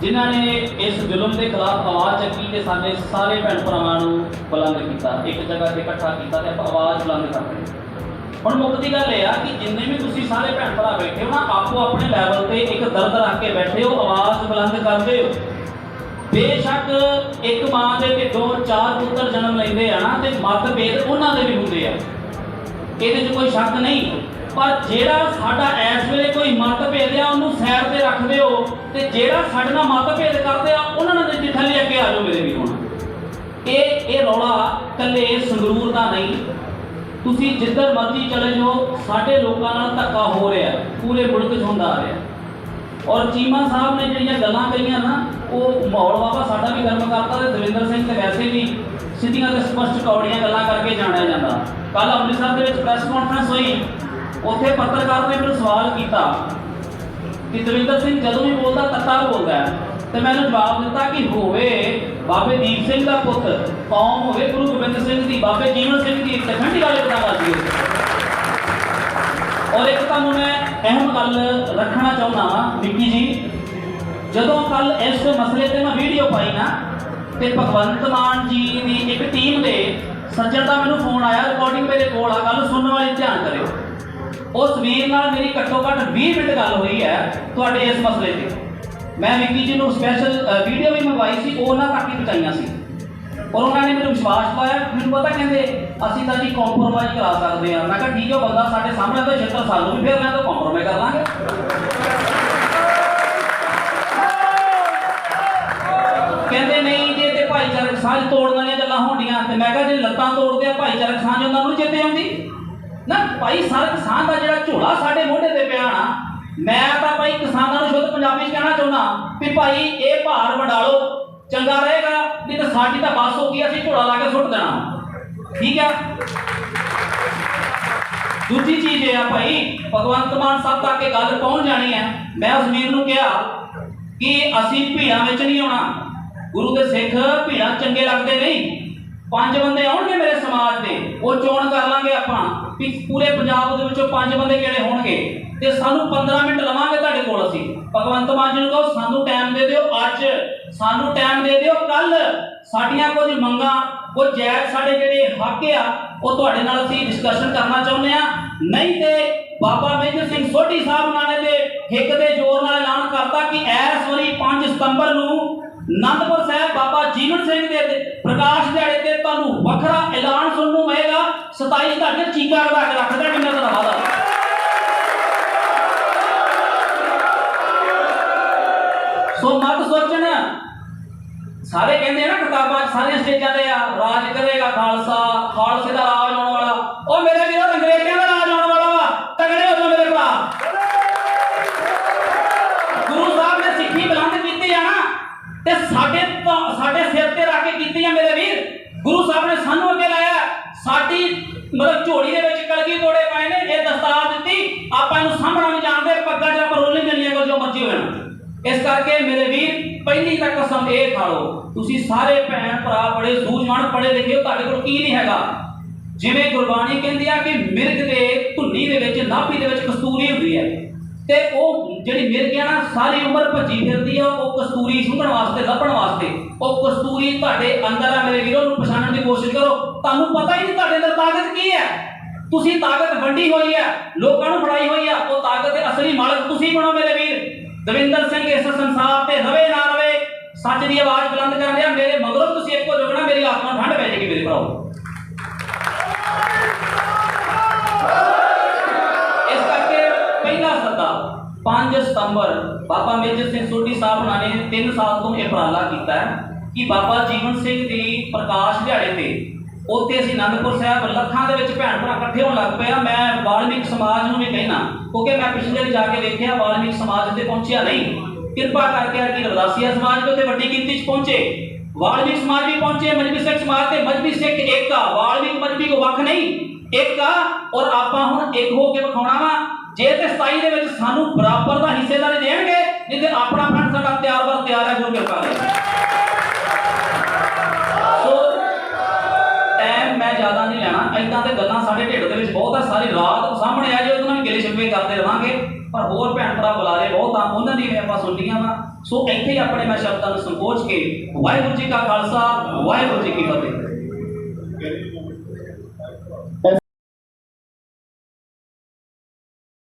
ਜਿਨ੍ਹਾਂ ਨੇ ਇਸ ਜ਼ੁਲਮ ਦੇ ਖਿਲਾਫ ਆਵਾਜ਼ ਚੱਕੀ ਤੇ ਸਾਡੇ ਸਾਰੇ ਭੈਣ ਭਰਾਵਾਂ ਨੂੰ ਬੁਲੰਦ ਕੀਤਾ, ਇੱਕ ਜਗ੍ਹਾ ਤੇ ਇਕੱਠਾ ਕੀਤਾ ਤੇ ਆਪਾਂ ਆਵਾਜ਼ ਬੁਲੰਦ ਕਰ ਹੁਣ ਮੁੱਖ ਦੀ ਗੱਲ ਇਹ ਆ ਕਿ ਜਿੰਨੇ ਵੀ ਤੁਸੀਂ ਸਾਰੇ ਭੈਣ ਭਰਾ ਬੈਠੇ ਹੋ ਨਾ, ਆਪੋ ਆਪਣੇ ਲੈਵਲ ਤੇ ਇੱਕ ਦਰਦ ਰੱਖ ਕੇ ਬੈਠੇ ਹੋ, ਆਵਾਜ਼ ਬੁਲੰਦ ਕਰਦੇ ਹੋ। ਬੇਸ਼ੱਕ ਇੱਕ ਮਾਂ ਦੇ ਢਿੱਡੋਂ ਚਾਰ ਪੁੱਤਰ ਜਨਮ ਲੈਂਦੇ ਆ ਨਾ ਤੇ ਮਤਭੇਦ ਉਹਨਾਂ ਦੇ ਵੀ ਹੁੰਦੇ ਆ। ਇਹਦੇ 'ਚ ਕੋਈ ਸ਼ੱਕ ਨਹੀਂ। ਪਰ ਜਿਹੜਾ ਸਾਡਾ ਇਸ ਵੇਲੇ ਕੋਈ ਮਤਭੇਦ ਆ, ਉਹਨੂੰ ਸਾਈਡ ਤੇ ਰੱਖਦੇ ਹੋ ਤੇ ਜਿਹੜਾ ਸਾਡੇ ਨਾਲ ਮਤਭੇਦ ਕਰਦੇ ਆ, ਉਹਨਾਂ ਨਾਲ ਜਿੱਥੇ ਥੱਲੇ ਅੱਗੇ ਆ ਜਾਓ ਮੇਰੇ ਵੀ ਹੁਣ ਇਹ ਇਹ ਰੌਲਾ ਕੱਲੇ ਸੰਗਰੂਰ ਦਾ ਨਹੀਂ। ਤੁਸੀਂ ਜਿੱਧਰ ਮਰਜ਼ੀ ਚਲੇ ਜਾਓ, ਸਾਡੇ ਲੋਕਾਂ ਨਾਲ ਧੱਕਾ ਹੋ ਰਿਹਾ ਪੂਰੇ ਮੁਲਕ 'ਚ ਹੁੰਦਾ ਆ ਰਿਹਾ ਔਰ ਚੀਮਾ ਸਾਹਿਬ ਨੇ ਜਿਹੜੀਆਂ ਗੱਲਾਂ ਕਹੀਆਂ ਨਾ, ਉਹ ਮਾਹੌਲ ਬਾਬਾ ਸਾਡਾ ਵੀ ਗਰਮ ਕਰਤਾ ਤੇ ਦਵਿੰਦਰ ਸਿੰਘ ਤੇ ਵੈਸੇ ਵੀ ਸਿੱਧੀਆਂ ਤੇ ਸਪਸ਼ਟ ਕੌੜੀਆਂ ਗੱਲਾਂ ਕਰਕੇ ਜਾਣਿਆ ਜਾਂਦਾ। ਕੱਲ ਅੰਮ੍ਰਿਤਸਰ ਦੇ ਵਿੱਚ ਪ੍ਰੈਸ ਕਾਨਫਰੰਸ ਹੋਈ। ਉੱਥੇ ਪੱਤਰਕਾਰ ਨੇ ਮੈਨੂੰ ਸਵਾਲ ਕੀਤਾ ਕਿ ਦਵਿੰਦਰ ਸਿੰਘ ਜਦੋਂ ਵੀ ਬੋਲਦਾ, ਤੱਤਾ ਬੋਲਦਾ ਹੈ। ਤੇ ਮੈਨੂੰ ਜਵਾਬ ਦਿੱਤਾ ਕਿ ਹੋਵੇ, ਬਾਬੇ ਦੀਪ ਸਿੰਘ ਦਾ ਪੁੱਤ, ਕੌਮ ਹੋਵੇ, ਗੁਰੂ ਗੋਬਿੰਦ ਸਿੰਘ ਦੀ, ਬਾਬੇ ਜੀਵਨ ਸਿੰਘ ਦੀ ਤੇ ਵਾਲੇ ਬਤਾਵਾ ਸੀ ਔਰ ਇੱਕ ਤੁਹਾਨੂੰ ਮੈਂ ਅਹਿਮ ਗੱਲ ਰੱਖਣਾ ਚਾਹੁੰਦਾ ਹਾਂ ਵਿੱਕੀ ਜੀ। ਜਦੋਂ ਕੱਲ ਇਸ ਮਸਲੇ ਤੇ ਮੈਂ ਵੀਡੀਓ ਪਾਈ ਨਾ, ਤੇ ਭਗਵੰਤ ਮਾਨ ਜੀ ਦੀ ਇੱਕ ਟੀਮ ਦੇ ਸੱਜਣ ਦਾ ਮੈਨੂੰ ਫੋਨ ਆਇਆ ਰਿਕਾਰਡਿੰਗ ਮੇਰੇ ਕੋਲ ਆ, ਗੱਲ ਸੁਣਨ ਵਾਲੇ, ਧਿਆਨ ਕਰਿਓ। ਉਸ ਵੀਰ ਨਾਲ ਮੇਰੀ ਘੱਟੋ ਘੱਟ 20 ਮਿੰਟ ਗੱਲ ਹੋਈ ਹੈ ਤੁਹਾਡੇ ਇਸ ਮਸਲੇ ਤੇ। ਮੈਂ ਵਿੱਕੀ ਜੀ ਨੂੰ ਸਪੈਸ਼ਲ ਵੀਡੀਓ ਵੀ ਮੰਗਵਾਈ ਸੀ, ਉਹ ਉਹਨਾਂ ਤੱਕ ਹੀ ਪਹੁੰਚਾਈਆਂ ਸੀ। ਔਰ ਉਹਨਾਂ ਨੇ ਮੈਨੂੰ ਵਿਸ਼ਵਾਸ ਪਾਇਆ ਮੈਨੂੰ ਪਤਾ ਕਹਿੰਦੇ, ਅਸੀਂ ਤਾਂ ਜੀ ਕੰਪਰੋਮਾਈਜ਼ ਕਰਾ ਸਕਦੇ ਆ ਮੈਂ ਕਿਹਾ, ਠੀਕ ਹੈ, ਉਹ ਬੰਦਾ ਸਾਡੇ ਸਾਹਮਣੇ ਤਾਂ ਛੇਤਰ ਸਾਨੂੰ ਵੀ ਫਿਰ ਮੈਂ ਤਾਂ ਕੰਪਰੋਮਾਈਜ਼ ਕਰ ਲਾਂਗੇ। ਕਹਿੰਦੇ, ਨਹੀਂ, ਜੇ ਤੇ ਭਾਈਚਾਰਕ ਸਾਂਝ ਤੋੜਨ ਵਾਲੀਆਂ ਗੱਲਾਂ ਹੋਣੀਆਂ, ਤੇ ਮੈਂ ਕਿਹਾ, ਜੇ ਲੱਤਾਂ ਤੋੜਦੇ ਆ, ਭਾਈਚਾਰਕ ਸਾਂਝ ਉਹਨਾਂ ਨੂੰ ਚੇਤੇ ਆਉਂਦੀ? ਨਾ ਭਾਈ ਸਾਰੇ ਕਿਸਾਨ ਦਾ ਜਿਹੜਾ ਝੋਲਾ ਸਾਡੇ ਮੋਢੇ ਤੇ ਪਿਆ ਨਾ, ਮੈਂ ਤਾਂ ਭਾਈ ਕਿਸਾਨਾਂ ਨੂੰ ਸ਼ੁੱਧ ਪੰਜਾਬੀ ਚ ਕਹਿਣਾ ਚਾਹੁੰਦਾ ਵੀ ਭਾਈ ਇਹ ਭਾਰ ਵੰਡਾ ਲਓ, ਚੰਗਾ ਰਹੇਗਾ, ਨਹੀਂ ਤਾਂ ਸਾਡੀ ਤਾਂ ਬਸ ਹੋ ਗਈ, ਅਸੀਂ ਝੋਲਾ ਲਾ ਕੇ ਸੁੱਟ ਦੇਣਾ। ਠੀਕ ਹੈ ਦੂਜੀ ਚੀਜ਼ ਇਹ ਆ ਭਾਈ, ਭਗਵੰਤ ਮਾਨ ਸਾਹਿਬ ਤੱਕ ਇਹ ਗੱਲ ਪਹੁੰਚ ਜਾਣੀ ਹੈ। ਮੈਂ ਉਸ ਵੀਰ ਨੂੰ ਕਿਹਾ ਕਿ ਅਸੀਂ ਭੀੜਾਂ ਵਿੱਚ ਨਹੀਂ ਆਉਣਾ। ਗੁਰੂ ਦੇ ਸਿੱਖ ਭੀੜਾਂ ਚੰਗੇ ਲੱਗਦੇ ਨਹੀਂ। ਪੰਜ ਬੰਦੇ ਆਉਣਗੇ ਮੇਰੇ ਸਮਾਜ ਦੇ, ਉਹ ਚੋਣ ਕਰ ਲਾਂਗੇ ਆਪਾਂ। ਵੀ ਪੂਰੇ ਪੰਜਾਬ ਦੇ ਵਿੱਚੋਂ ਪੰਜ ਬੰਦੇ ਕਿਹੜੇ ਹੋਣਗੇ? ਤੇ ਸਾਨੂੰ 15 ਮਿੰਟ ਲਵਾਂਗੇ ਤੁਹਾਡੇ ਕੋਲ ਅਸੀਂ। ਭਗਵੰਤ ਮਾਨ ਜੀ ਨੂੰ ਕਹੋ, ਸਾਨੂੰ ਟਾਈਮ ਦੇ ਦਿਓ ਅੱਜ। ਸਾਨੂੰ ਟਾਈਮ ਦੇ ਦਿਓ ਕੱਲ ਸਾਡੀਆਂ ਕੁਝ ਮੰਗਾਂ, ਕੁਝ ਜਾਇਜ਼ ਸਾਡੇ ਜਿਹੜੇ ਹੱਕ ਆ, ਉਹ ਤੁਹਾਡੇ ਨਾਲ ਅਸੀਂ ਡਿਸਕਸ਼ਨ ਕਰਨਾ ਚਾਹੁੰਦੇ ਆ ਨਹੀਂ ਤੇ ਬਾਬਾ ਮੇਜਰ ਸਿੰਘ ਸੋਢੀ ਸਾਹਿਬ ਨਾਲੇ ਦੇ ਹਿੱਕ ਦੇ ਜ਼ੋਰ ਨਾਲ ਐਲਾਨ ਕਰਤਾ ਕਿ ਇਸ ਵਾਰੀ 5 ਸਤੰਬਰ ਨੂੰ ਅਨੰਦਪੁਰ ਸਾਹਿਬ ਬਾਬਾ ਜੀਵਨ ਸਿੰਘ ਦੇ ਪ੍ਰਕਾਸ਼ ਦਿਹਾੜੇ ਤੇ ਤੁਹਾਨੂੰ ਵੱਖਰਾ ਐਲਾਨ ਸੁਣਨ ਨੂੰ ਮਿਲੇਗਾ। 27 ਤੁਹਾਡੇ ਚੀਕਾ ਕਢਾ ਕੇ ਰੱਖਦਾ ਕਿੰਨਾ ਦਾ ਵਾਦਾ ਸੋ ਮਤ ਸੋਚਣ, ਸਾਰੇ ਕਹਿੰਦੇ ਆ ਨਾ ਕਿਤਾਬਾਂ ਸਾਰੇ ਸਟੇਜਾਂ ਤੇ ਆ, ਰਾਜ ਕਰੇਗਾ ਖਾਲਸਾ, ਖਾਲਸੇ ਦਾ ਰਾਜ ਆਉਣ ਵਾਲਾ। ਉਹ ਮੇਰੇ ਵੀਰੋ, ਅੰਗਰੇਜ਼ਾਂ ਦਾ ਮਤਲਬ ਝੋਲੀ ਦੇ ਵਿੱਚ ਕਲਗੀ ਤੋੜੇ ਪਏ ਨੇ, ਇਹ ਦਸਤਾਰ ਦਿੱਤੀ। ਆਪਾਂ ਇਹਨੂੰ ਸਾਹਮਣਾ ਨਹੀਂ ਜਾਣਦੇ, ਪੱਗਾਂ ਜਾਂ ਆਪਾਂ ਰੋਲਿੰਗ ਕੋ ਜੋ ਮਰਜ਼ੀ ਹੋ ਇਸ ਕਰਕੇ ਮੇਰੇ ਵੀਰ, ਪਹਿਲੀ ਤਾਂ ਕਸਮ ਇਹ ਖਾ ਲਓ, ਤੁਸੀਂ ਸਾਰੇ ਭੈਣ ਭਰਾ ਬੜੇ ਸੂਝਵਾਨ ਪੜੇ ਲਿਖੇ ਤੁਹਾਡੇ ਕੋਲ ਕੀ ਨਹੀਂ ਹੈਗਾ। ਜਿਵੇਂ ਗੁਰਬਾਣੀ ਕਹਿੰਦੀ ਆ ਕਿ ਮਿਰਗ ਦੇ ਧੁੰਨੀ ਦੇ ਵਿੱਚ, ਨਾਭੀ ਦੇ ਵਿੱਚ ਕਸਤੂਰੀ ਹੁੰਦੀ ਹੈ। ਤੇ ਉਹ ਜਿਹੜੀ ਮਿਰਗ ਆ ਨਾ, ਸਾਰੀ ਉਮਰ ਭੱਜੀ ਫਿਰਦੀ ਆ, ਉਹ ਕਸਤੂਰੀ ਸੁੰਘਣ ਵਾਸਤੇ, ਲੱਭਣ ਵਾਸਤੇ। ਉਹ ਕਸਤੂਰੀ ਤੁਹਾਡੇ ਅੰਦਰ ਆ ਮੇਰੇ ਵੀਰੋ ਨੂੰ ਪਛਾਣਨ ਦੀ ਕੋਸ਼ਿਸ਼ ਕਰੋ। ਤੁਹਾਨੂੰ ਪਤਾ ਹੀ ਨਹੀਂ ਤੁਹਾਡੇ ਅੰਦਰ ਤਾਕਤ ਕੀ ਹੈ। ਤੁਸੀਂ ਤਾਕਤ ਵੰਡੀ ਹੋਈ ਹੈ, ਲੋਕਾਂ ਨੂੰ ਫੜਾਈ ਹੋਈ ਆ ਉਹ ਤਾਕਤ ਦੇ ਅਸਲੀ ਮਾਲਕ ਤੁਸੀਂ ਬਣੋ ਮੇਰੇ ਵੀਰ। ਦਵਿੰਦਰ ਸਿੰਘ ਇਸ ਸੰਸਾਰ ਤੇ ਰਵੇ ਨਾ ਰਵੇ, ਸੱਚ ਦੀ ਆਵਾਜ਼ ਬੁਲੰਦ ਕਰਨ ਰਿਹਾ ਮੇਰੇ ਮਗਰੋਂ ਤੁਸੀਂ ਇੱਕੋ ਜੁਗਣਾ ਮੇਰੀ ਆਤਮਾ ਠੰਡ ਪੈ ਜਾਏਗੀ ਮੇਰੇ ਭਰਾਓ ਪਹਿਲਾ 5 ਸਤੰਬਰ, ਬਾਬਾ ਮੇਜਰ ਸਿੰਘ ਸੋਢੀ ਸਾਹਿਬ ਉਹਨਾਂ ਨੇ 3 ਸਾਲ ਤੋਂ ਇਹ ਉਪਰਾਲਾ ਕੀਤਾ ਕਿ ਬਾਬਾ ਜੀਵਨ ਸਿੰਘ ਦੀ ਪ੍ਰਕਾਸ਼ ਦਿਹਾੜੇ ਤੇ ਉੱਥੇ ਅਸੀਂ ਅਨੰਦਪੁਰ ਸਾਹਿਬ ਲੱਖਾਂ ਦੇ ਵਿੱਚ ਭੈਣ ਭਰਾ ਇਕੱਠੇ ਹੋਣ ਲੱਗ ਪਏ ਆ ਮੈਂ ਵਾਲਮੀਕ ਸਮਾਜ ਨੂੰ ਵੀ ਕਹਿਣਾ, ਕਿਉਂਕਿ ਮੈਂ ਪਿਛਲੇ ਵਾਰੀ ਜਾ ਕੇ ਵੇਖਿਆ, ਵਾਲਮੀਕ ਸਮਾਜ ਤੇ ਪਹੁੰਚਿਆ ਨਹੀਂ। ਕਿਰਪਾ ਕਰਕੇ ਕਿ ਰਵਦਾਸੀਆ ਸਮਾਜ ਵੀ ਵੱਡੀ ਗਿਣਤੀ 'ਚ ਪਹੁੰਚੇ। ਵਾਲਮੀਕ ਸਮਾਜ ਵੀ ਪਹੁੰਚੇ, ਮਜਬੀ ਸਿੱਖ ਸਮਾਜ ਤੇ ਮਜਬੀ ਸਿੱਖ ਇੱਕ ਵਾਲਮੀਕ ਮਜਬੀ ਕੋ ਵੱਖ ਨਹੀਂ ਇੱਕ ਆ ਔਰ ਆਪਾਂ ਹੁਣ ਇੱਕ ਹੋ ਕੇ ਵਿਖਾਉਣਾ ਵਾ। ਜੇ ਤੇ 27 ਦੇ ਵਿੱਚ ਸਾਨੂੰ ਬਰਾਬਰ ਦਾ ਹਿੱਸੇਦਾਰੀ ਦੇਣਗੇ, ਨਹੀਂ ਆਪਣਾ ਫੰਡ ਸਾਡਾ ਤਿਆਰ ਬਰ ਤਿਆਰ ਹੈ, ਗੁਰੂ ਕਿਰਪਾ ਨਾਲ ਸੋ ਟਾਈਮ ਮੈਂ ਜ਼ਿਆਦਾ ਨਹੀਂ ਲੈਣਾ। ਐਦਾਂ ਤੇ ਗੱਲਾਂ ਸਾਡੇ ਢਿੱਡ ਦੇ ਵਿੱਚ ਬਹੁਤ ਆ, ਸਾਰੀ ਰਾਤ ਸਾਹਮਣੇ ਆ ਜੇ ਉਹਨਾਂ ਨੂੰ ਵੀ ਗਿਲੇ ਸ਼ਿਕਵੇ ਕਰਦੇ ਰਵਾਂਗੇ। ਪਰ ਹੋਰ ਭੈਣ ਭਰਾ ਬੁਲਾਰੇ ਬਹੁਤ ਆ, ਉਹਨਾਂ ਦੀ ਵੀ ਆਪਾਂ ਸੁਣਨੀਆਂ ਵਾ। ਸੋ ਇੱਥੇ ਹੀ ਆਪਣੇ ਮੈਂ ਸ਼ਬਦਾਂ ਨੂੰ ਸੰਕੋਚ ਕੇ, ਵਾਹਿਗੁਰੂ ਜੀ ਕਾ ਖਾਲਸਾ, ਵਾਹਿਗੁਰੂ ਜੀ ਕੀ ਫਤਿਹ।